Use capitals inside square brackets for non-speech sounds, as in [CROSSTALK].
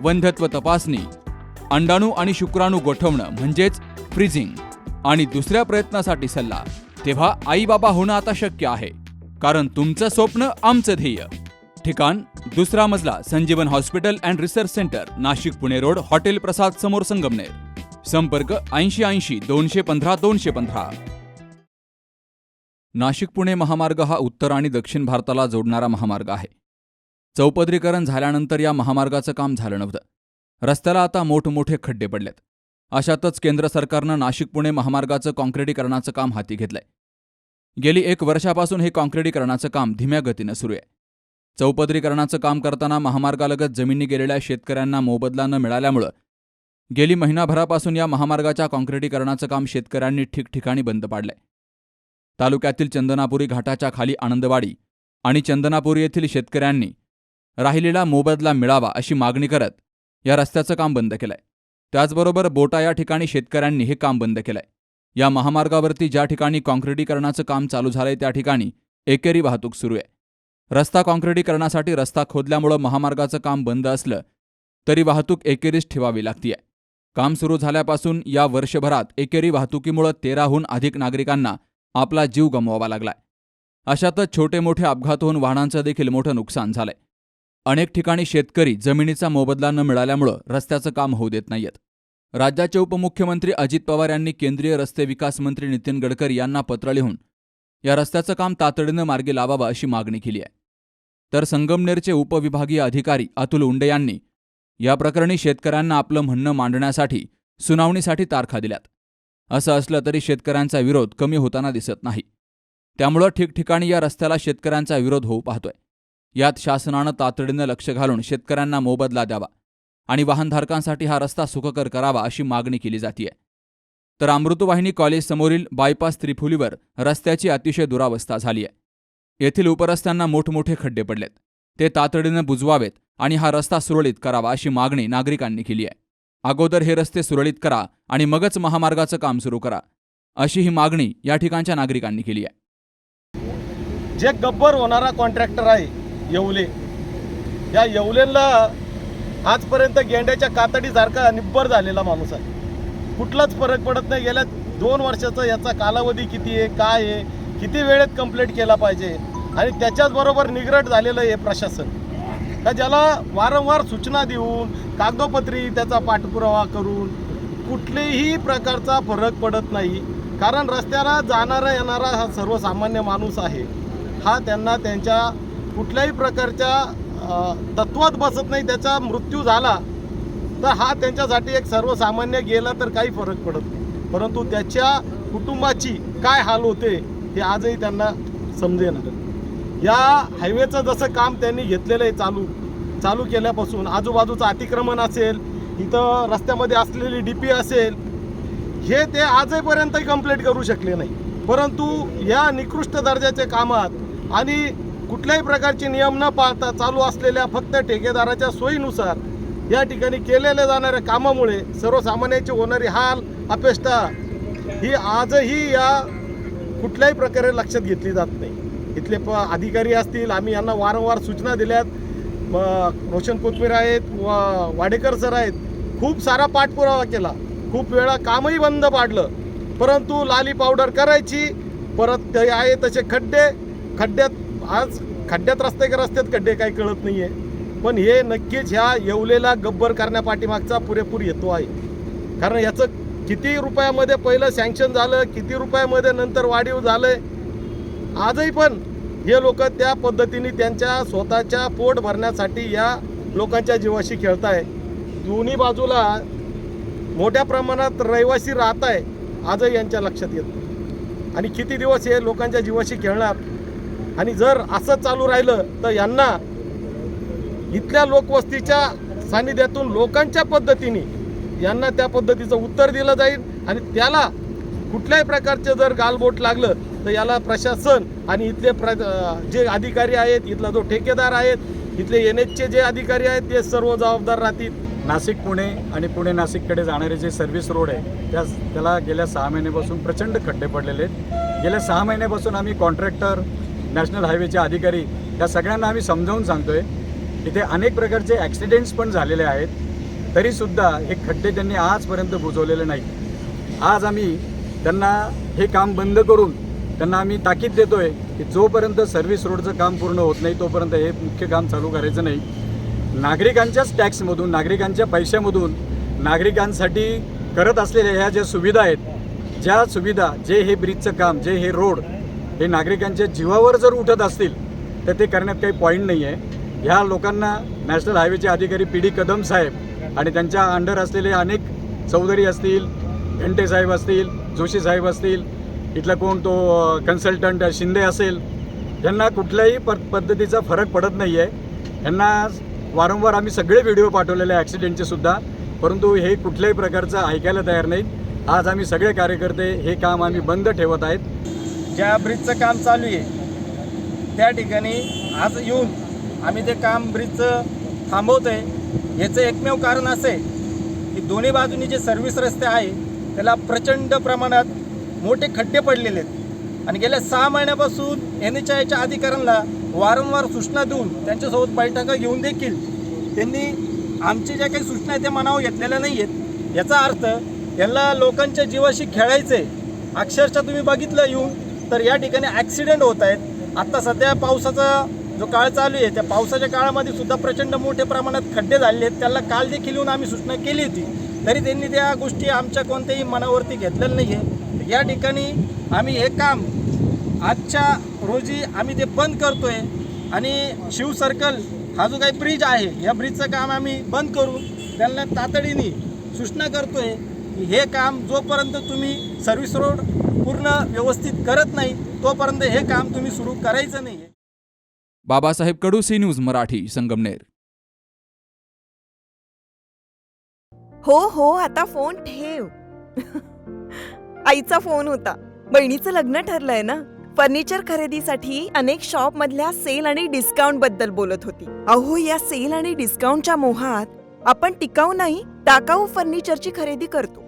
वंध्यत्व तपासणी अंडाणू आणि शुक्राणू गोठवणं म्हणजेच फ्रीजिंग आणि दुसऱ्या प्रयत्नासाठी सल्ला. तेव्हा आई बाबा होणं आता शक्य आहे कारण तुमचं स्वप्न आमचं ध्येय. ठिकाण दुसरा मजला Sanjeevan hospital and research centre Nashik Pune road hotel Prasad समोर संगमनेर. संपर्क ऐंशी ऐंशी दोनशे पंधरा दोनशे पंधरा. नाशिक पुणे महामार्ग हा उत्तर आणि दक्षिण भारताला जोडणारा महामार्ग आहे. चौपदरीकरण झाल्यानंतर या महामार्गाचं काम झालं नव्हतं. रस्त्याला आता मोठमोठे खड्डे पडलेत. अशातच केंद्र सरकारनं नाशिक पुणे महामार्गाचं काँक्रिटीकरणाचं काम हाती घेतलंय. गेली एक वर्षापासून हे काँक्रिटीकरणाचं काम धीम्या गतीनं सुरू आहे. चौपदरीकरणाचं काम करताना महामार्गालगत जमिनी गेलेल्या शेतकऱ्यांना मोबदला न मिळाल्यामुळं गेली महिनाभरापासून या महामार्गाच्या काँक्रिटीकरणाचं काम शेतकऱ्यांनी ठिकठिकाणी बंद पाडलंय. तालुक्यातील चंदनापुरी घाटाच्या खाली आनंदवाडी आणि चंदनापुरी येथील शेतकऱ्यांनी राहिलेला मोबदला मिळावा अशी मागणी करत या रस्त्याचं काम बंद केलंय. त्याचबरोबर बोटा या ठिकाणी शेतकऱ्यांनी हे काम बंद केलंय. या महामार्गावरती ज्या ठिकाणी काँक्रिटीकरणाचं काम चालू झालंय त्या ठिकाणी एकेरी वाहतूक सुरू आहे. रस्ता काँक्रिटीकरणासाठी रस्ता खोदल्यामुळं महामार्गाचं काम बंद असलं तरी वाहतूक एकेरीच ठेवावी लागतीये. काम सुरू झाल्यापासून या वर्षभरात एकेरी वाहतुकीमुळं तेराहून अधिक नागरिकांना आपला जीव गमवावा लागलाय. अशातच छोटे मोठे अपघात होऊन वाहनांचं देखील मोठं नुकसान झालंय. अनेक ठिकाणी शेतकरी जमिनीचा मोबदला न मिळाल्यामुळं रस्त्याचं काम होऊ देत नाहीयेत. राज्याचे उपमुख्यमंत्री अजित पवार यांनी केंद्रीय रस्ते विकास मंत्री नितीन गडकरी यांना पत्र लिहून या रस्त्याचं काम तातडीनं मार्गी लावावं अशी मागणी केली आहे. तर संगमनेरचे उपविभागीय अधिकारी अतुल उंडे यांनी या प्रकरणी शेतकऱ्यांना आपलं म्हणणं मांडण्यासाठी सुनावणीसाठी तारखा दिल्यात. असं असलं तरी शेतकऱ्यांचा विरोध कमी होताना दिसत नाही. त्यामुळं ठिकठिकाणी या रस्त्याला शेतकऱ्यांचा विरोध होऊ पाहतोय. यात शासनानं तातडीनं लक्ष घालून शेतकऱ्यांना मोबदला द्यावा आणि वाहनधारकांसाठी हा रस्ता सुखकर करावा अशी मागणी केली जातीय. तर अमृतवाहिनी कॉलेज समोरील बायपास त्रिफुलीवर रस्त्याची अतिशय दुरावस्था झाली आहे येथील उपरस्त्यांना मोठमोठे खड्डे पडलेत. ते तातडीनं बुजवावेत आणि हा रस्ता सुरळीत करावा अशी मागणी नागरिकांनी केली आहे. अगोदर हे रस्ते सुरळीत करा आणि मगच महामार्गाचं काम सुरू करा अशी ही मागणी या ठिकाणच्या नागरिकांनी केली आहे. जे गब्बर होणारा कॉन्ट्रॅक्टर आहे येवले. या येवलेला आजपर्यंत गेंड्याच्या कातडीसारखा निब्बर झालेला माणूस आहे. कुठलाच फरक पडत नाही. गेल्या दोन वर्षाचा याचा कालावधी किती आहे काय आहे किती वेळेत कंप्लीट केला पाहिजे? आणि त्याच्याचबरोबर निग्रट झालेलं आहे प्रशासन. का ज्याला वारंवार सूचना देऊन कागदोपत्री त्याचा पाठपुरावा करून कुठलेही प्रकारचा फरक पडत नाही. कारण रस्त्याला जाणारा येणारा हा सर्वसामान्य माणूस आहे. हा त्यांना त्यांच्या कुठल्याही प्रकारच्या तत्वात बसत नाही त्याचा मृत्यू झाला तर हा त्यांच्यासाठी एक सर्वसामान्य गेला तर काही फरक पडत नाही. परंतु त्याच्या कुटुंबाची काय हाल होते हे आजही त्यांना समजेना. या हायवेचं जसं काम त्यांनी घेतलेलं आहे चालू चालू केल्यापासून आजूबाजूचं अतिक्रमण असेल इथं रस्त्यामध्ये असलेली डी पी असेल हे ते आजपर्यंतही कंप्लीट करू शकले नाही. परंतु या निकृष्ट दर्जाच्या कामात आणि कुठल्याही प्रकारचे नियम न पाळता चालू असलेल्या फक्त ठेकेदाराच्या सोयीनुसार या ठिकाणी केलेल्या जाणाऱ्या कामामुळे सर्वसामान्यांची होणारी हाल अपेष्टा ही आजही या कुठल्याही प्रकारे लक्षात घेतली जात नाही. इथले प अधिकारी असतील आम्ही यांना वारंवार सूचना दिल्यात. मग रोशन कोथमीर आहेत व वाडेकर सर आहेत खूप सारा पाठपुरावा केला. खूप वेळा कामही बंद पाडलं. परंतु लाली पावडर करायची परत ते आहे तसे खड्डे. खड्ड्यात आज खड्ड्यात रस्ते का रस्त्यात खड्डे काही कळत नाही आहे पण हे नक्कीच ह्या येवलेला गब्बर करण्यापाठीमागचा पुरेपूर हेतू आहे. कारण याचं किती रुपयामध्ये पहिलं सँक्शन झालं किती रुपयामध्ये नंतर वाढीव झालं आजही पण हे लोक त्या पद्धतीने त्यांच्या स्वतःच्या पोट भरण्यासाठी या लोकांच्या जीवाशी खेळत आहे दोन्ही बाजूला मोठ्या प्रमाणात रहिवासी राहत आहे आजही यांच्या लक्षात येत आणि किती दिवस हे लोकांच्या जीवाशी खेळणार? आणि जर असं चालू राहिलं तर यांना इथल्या लोकवस्तीच्या सानिध्यातून लोकांच्या पद्धतीने यांना त्या पद्धतीचं उत्तर दिलं जाईल आणि त्याला कुठल्याही प्रकारचे जर गालबोट लागलं तर याला प्रशासन आणि इथले प्र जे अधिकारी आहेत इथला जो ठेकेदार आहेत इथले एन एचचे जे अधिकारी आहेत ते सर्व जबाबदार राहतील. नाशिक पुणे आणि पुणे नाशिककडे जाणारे जे सर्व्हिस रोड आहे त्या त्याला गेल्या सहा महिन्यापासून प्रचंड खड्डे पडलेले आहेत. गेल्या सहा महिन्यापासून आम्ही कॉन्ट्रॅक्टर नॅशनल हायवेचे अधिकारी या सगळ्यांना आम्ही समजावून सांगतो आहे इथे अनेक प्रकारचे ॲक्सिडेंट्स पण झालेले आहेत तरीसुद्धा हे खड्डे त्यांनी आजपर्यंत बुजवलेले नाही आज आम्ही त्यांना हे काम बंद करून त्यांना आम्ही ताकीद देतो आहे की जोपर्यंत सर्व्हिस रोडचं काम पूर्ण होत नाही तोपर्यंत हे मुख्य काम चालू करायचं नाही. नागरिकांच्याच टॅक्समधून नागरिकांच्या पैशामधून नागरिकांसाठी करत असलेल्या ह्या ज्या सुविधा आहेत ज्या सुविधा जे हे ब्रिजचं काम जे हे रोड हे नागरिकांच्या जीवावर जर उठत असतील तर ते करण्यात काही पॉईंट नाही आहे ह्या लोकांना नॅशनल हायवेचे अधिकारी पी डी कदम साहेब आणि त्यांच्या अंडर असलेले अनेक चौधरी असतील घंटे साहेब असतील जोशी साहेब असतील इथला कोण तो कन्सल्टंट शिंदे असेल यांना कुठल्याही प पद्धतीचा फरक पडत नाही आहे यांना वारंवार आम्ही सगळे व्हिडिओ पाठवलेले आहे ॲक्सिडेंटचे सुद्धा. परंतु हे कुठल्याही प्रकारचं ऐकायला तयार नाहीत आज आम्ही सगळे कार्यकर्ते हे काम आम्ही बंद ठेवत आहेत. ज्या ब्रिजचं काम चालू आहे त्या ठिकाणी आज येऊन आम्ही ते काम ब्रिजचं थांबवतोय. याचं एकमेव कारण असं आहे की दोन्ही बाजूनी जे सर्व्हिस रस्ते आहे त्याला प्रचंड प्रमाणात मोठे खड्डे पडलेले आहेत. आणि गेल्या सहा महिन्यापासून एन एच आयच्या अधिकाऱ्यांना वारंवार सूचना देऊन त्यांच्यासोबत बैठका घेऊन देखील त्यांनी आमची ज्या काही सूचना आहेत त्या मनावर घेतलेल्या नाही आहेत. याचा अर्थ यांना लोकांच्या जीवाशी खेळायचं आहे अक्षरशः तुम्ही बघितलं येऊन तर या ठिकाणी ॲक्सिडेंट होत आहेत. आत्ता सध्या पावसाचा जो काळ चालू आहे त्या पावसाच्या काळामध्ये सुद्धा प्रचंड मोठ्या प्रमाणात खड्डे झालेले आहेत. त्याला काल देखील येऊन आम्ही सूचना केली होती. तरी त्यांनी त्या गोष्टी आमच्या कोणत्याही मनावरती घेतलेल्या नाही आहे या ठिकाणी आम्ही हे काम आजच्या रोजी आम्ही ते बंद करतोय. आणि शिव सर्कल हा जो काही ब्रिज आहे या ब्रिजचं काम आम्ही बंद करून त्यांना तातडीने सूचना करतोय की हे काम जोपर्यंत तुम्ही सर्व्हिस रोड पूर्ण व्यवस्थित करत नाही तोपर्यंत हे काम तुम्ही सुरू करायचं नाही बाबासाहेब कडू सी न्यूज मराठी संगमनेर. हो हो आता फोन ठेव. [LAUGHS] आईचा फोन होता. बहिणीचं लग्न ठरलंय ना? फर्निचर खरेदीसाठी अनेक शॉप मधल्या सेल आणि डिस्काउंटबद्दल बोलत होती. अहो या सेल आणि डिस्काउंटच्या मोहात आपण टिकाऊ नाही टाकाऊ फर्निचरची खरेदी करतो.